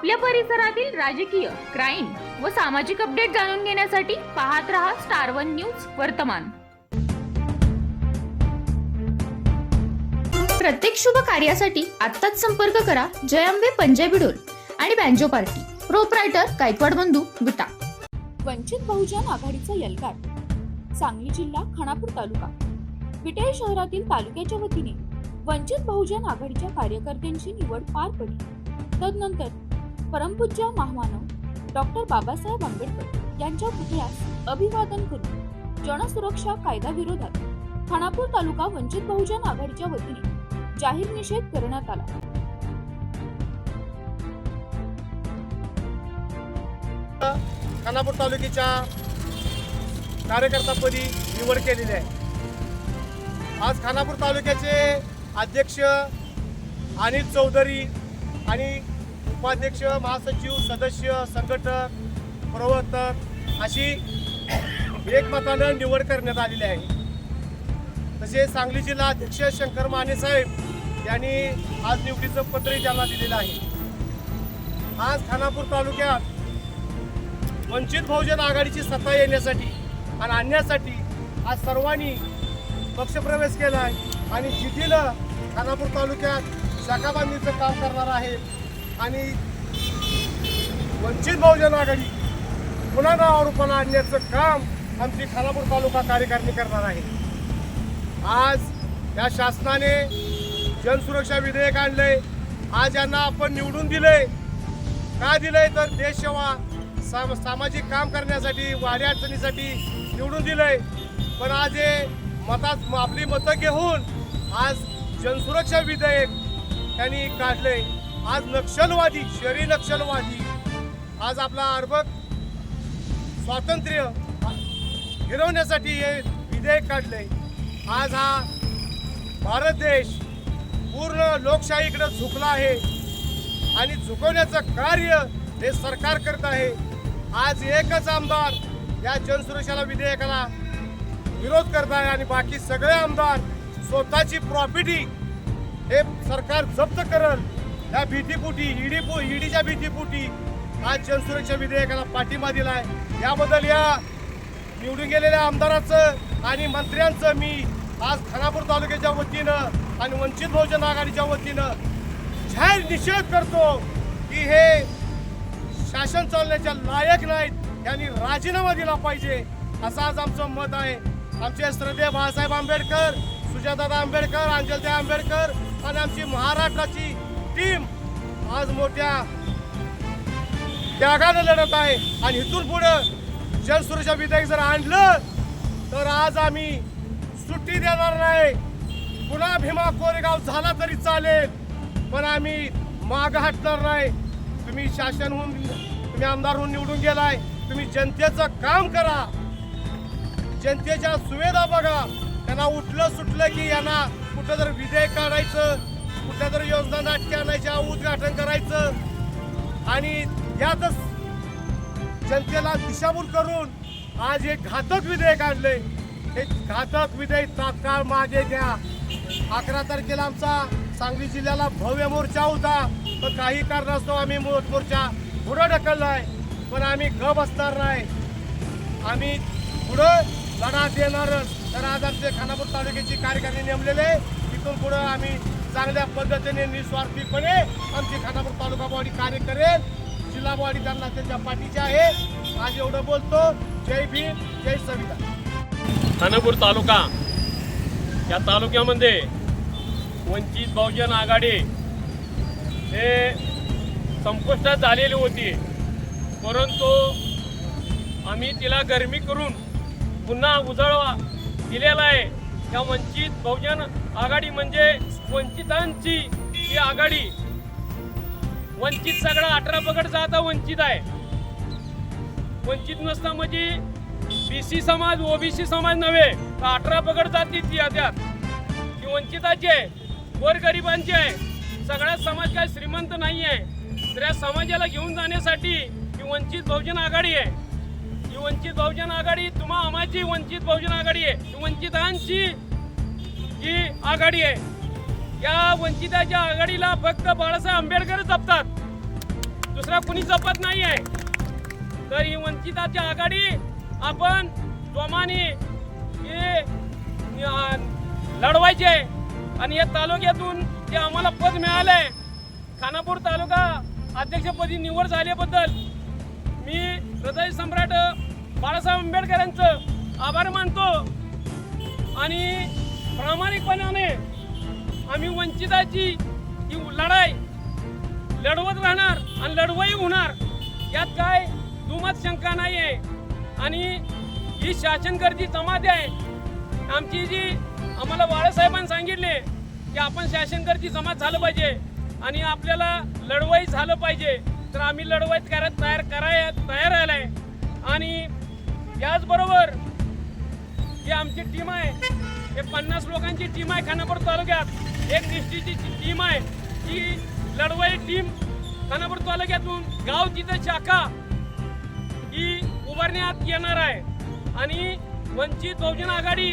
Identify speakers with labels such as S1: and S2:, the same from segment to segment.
S1: आपल्या परिसरातील राजकीय क्राईम व सामाजिक अपडेट जाणून घेण्यासाठी पाहत रहा स्टार वन न्यूज वर्तमान. प्रत्येक शुभ कार्यासाठी आत्ताच संपर्क करा जयंबे पंजाबी डोल आणि बँजो पार्टी. प्रोपरायटर गायकवाड बंधू विटा
S2: वंचित बहुजन आघाडीचा यलगार. सांगली जिल्हा खानापूर तालुका. विटे शहरातील तालुक्याच्या वतीने वंचित बहुजन आघाडीच्या कार्यकर्त्यांची निवड पार पडली. तदनंतर परमपूज्य महामानव डॉक्टर बाबासाहेब आंबेडकर यांच्या पुतळ्यास अभिवादन करून जनसुरक्षा कायदा विरोधात खानापूर तालुका वंचित बहुजन आघाडीच्या वतीने जाहीर निषेध करण्यात आला.
S3: खानापूर तालुक्याच्या कार्यकर्तापदी निवड केलेली आहे. आज खानापूर तालुक्याचे अध्यक्ष अनिल चौधरी आणि उपाध्यक्ष महासचिव सदस्य संघटक प्रवर्तक अशी एकमतानं निवड करण्यात आलेली आहे. तसेच सांगली जिल्हा अध्यक्ष शंकर माने साहेब यांनी आज निवडीचं पत्रही त्यांना दिलेलं आहे. आज खानापूर तालुक्यात वंचित बहुजन आघाडीची सत्ता येण्यासाठी आणि आणण्यासाठी आज सर्वांनी पक्षप्रवेश केला आहे आणि जिद्दीनं खानापूर तालुक्यात शाखाबांधीचं काम करणार आहे आणि वंचित बहुजन आघाडी पुन्हा नावारूपाला आणण्याचं काम आमची खानापूर तालुका कार्यकारिणी करणार आहे. आज या शासनाने जनसुरक्षा विधेयक आणलंय. आज यांना आपण निवडून दिलंय. का दिलंय? तर देश सेवा साम सामाजिक काम करण्यासाठी वाड्या अडचणीसाठी निवडून दिलंय. पण आज हे मतात आपली मतं घेऊन आज जनसुरक्षा विधेयक त्यांनी काढलंय. आज नक्षलवादी शहरी नक्षलवादी. आज आपला अर्भक स्वातंत्र्य हिरवण्यासाठी हे विधेयक काढलंय. आज हा भारत देश पूर्ण लोकशाहीकडे झुकला आहे आणि झुकवण्याचं कार्य हे सरकार करत आहे. आज एकच आमदार या जनसुरक्षाला विधेयकाला विरोध करत आहे आणि बाकी सगळे आमदार स्वतःची प्रॉपर्टी हे सरकार जप्त करल. या भीतीपोटी ईडी ईडीच्या भीतीपोटी आज जनसुरक्षा विधेयकाला पाठिंबा दिलाय. याबद्दल या निवडून गेलेल्या आमदाराचं आणि मंत्र्यांचं मी आज खानापूर तालुक्याच्या वतीनं आणि वंचित बहुजन आघाडीच्या वतीनं जाहीर निषेध करतो की हे शासन चालण्याच्या लायक नाहीत यांनी राजीनामा दिला पाहिजे असं आज आमचं मत आहे. आमचे श्रद्धेय बाळासाहेब आंबेडकर सुजातादा आंबेडकर अंजलत्या आंबेडकर आणि आमची महाराष्ट्राची टीम आज मोठ्या त्यागानं लढत आहे. आणि इथून पुढं जनसुरक्षा विधेयक जर आणलं तर आज आम्ही सुट्टी देणार नाही. पुन्हा भीमा कोरेगाव झाला तरी चालेल पण आम्ही माग हटणार नाही. तुम्ही शासन होऊन तुम्ही आमदार होऊन निवडून गेलाय. तुम्ही जनतेचं काम करा. जनतेच्या सुविधा बघा. त्यांना उठलं सुटलं की यांना कुठं जर विधेयक काढायचं कुठल्या तरी योजना नाटके आणायच्या उद्घाटन करायचं. आणि यातच जनतेला दिशाभूल करून आज हे घातक विधेयक आणले हे घातक विधेयक तात्काळ मागे घ्या. अकरा तारखेला आमचा सांगली जिल्ह्याला भव्य मोर्चा होता. पण काही कारणास्तव आम्ही मोर्चा पुढं ढकललाय. पण आम्ही ग बसणार नाही. आम्ही पुढं लढा देणारच. तर आज आमचे खानापूर तालुक्याची कार्यकारिणी नेमलेले आहे. पुढं आम्ही चांगल्या पद्धतीने निस्वार्थीपणे आमची खानापूर तालुका बॉडी कार्य करेल जिल्हा बॉडी त्यांना त्यांच्या पाठीचे आहे. आज एवढं बोलतो. जय भीम जय संविधान.
S4: खानापूर तालुका या तालुक्यामध्ये वंचित बहुजन आघाडी हे संपुष्टात झालेली होती. परंतु आम्ही तिला गरमी करून पुन्हा उजळवा दिलेला आहे. या वंचित बहुजन आघाडी म्हणजे वंचितांची ही आघाडी. वंचित सगळा अठरा पकडचा आता वंचित आहे. वंचित नसता म्हणजे बी सी समाज ओबीसी समाज नव्हे तर अठरा पकड जाती ती त्यात. ती वंचिताची आहे गोरगरिबांची आहे. सगळा समाज काय श्रीमंत नाही आहे. तर या समाजाला घेऊन जाण्यासाठी ही वंचित बहुजन आघाडी आहे. ही वंचित बहुजन आघाडी तुम्हा आम्हाची वंचित बहुजन आघाडी आहे. ही वंचितांची ही आघाडी आहे. या वंचिताच्या आघाडीला फक्त बाळासाहेब आंबेडकरच जपतात. दुसरा कुणी जपत नाही आहे. तर ही वंचिताची आघाडी आपण जोमाने हे लढवायचे आहे. आणि या तालुक्यातून जे आम्हाला पद मिळालं आहे खानापूर तालुका अध्यक्षपदी निवड झाल्याबद्दल मी हृदय सम्राट बाळासाहेब आंबेडकरांचं आभार मानतो. आणि प्रामाणिकपणाने आम्ही वंचिताची ही लढाई लढवत राहणार आणि लढवही होणार. यात काय दुमत शंका नाही आहे आणि ही शासनकर्ती जमात आहे. आमची जी आम्हाला बाळासाहेबांनी सांगितले की आपण शासनकर्ती जमात झालं पाहिजे आणि आपल्याला लढवाई झालं पाहिजे. तर आम्ही लढवाईत करत तयार कराय तयार राहिला आहे आणि याचबरोबर जी आमची टीम आहे हे पन्नास लोकांची टीम आहे खानापूर तालुक्यात. एक निष्ठीची टीम आहे. ती लढवाई टीम खानापूर तालुक्यातून गाव तिथं शाखा ही उभारण्यात येणार आहे. आणि वंचित बहुजन आघाडी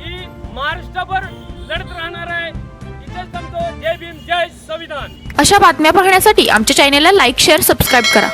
S4: ही महाराष्ट्रभर लढत राहणार आहे. इथंच थांबतो. जय भीम जय संविधान.
S1: अशा बातम्या पाहण्यासाठी आमच्या चॅनेलला लाईक शेअर सबस्क्राईब करा.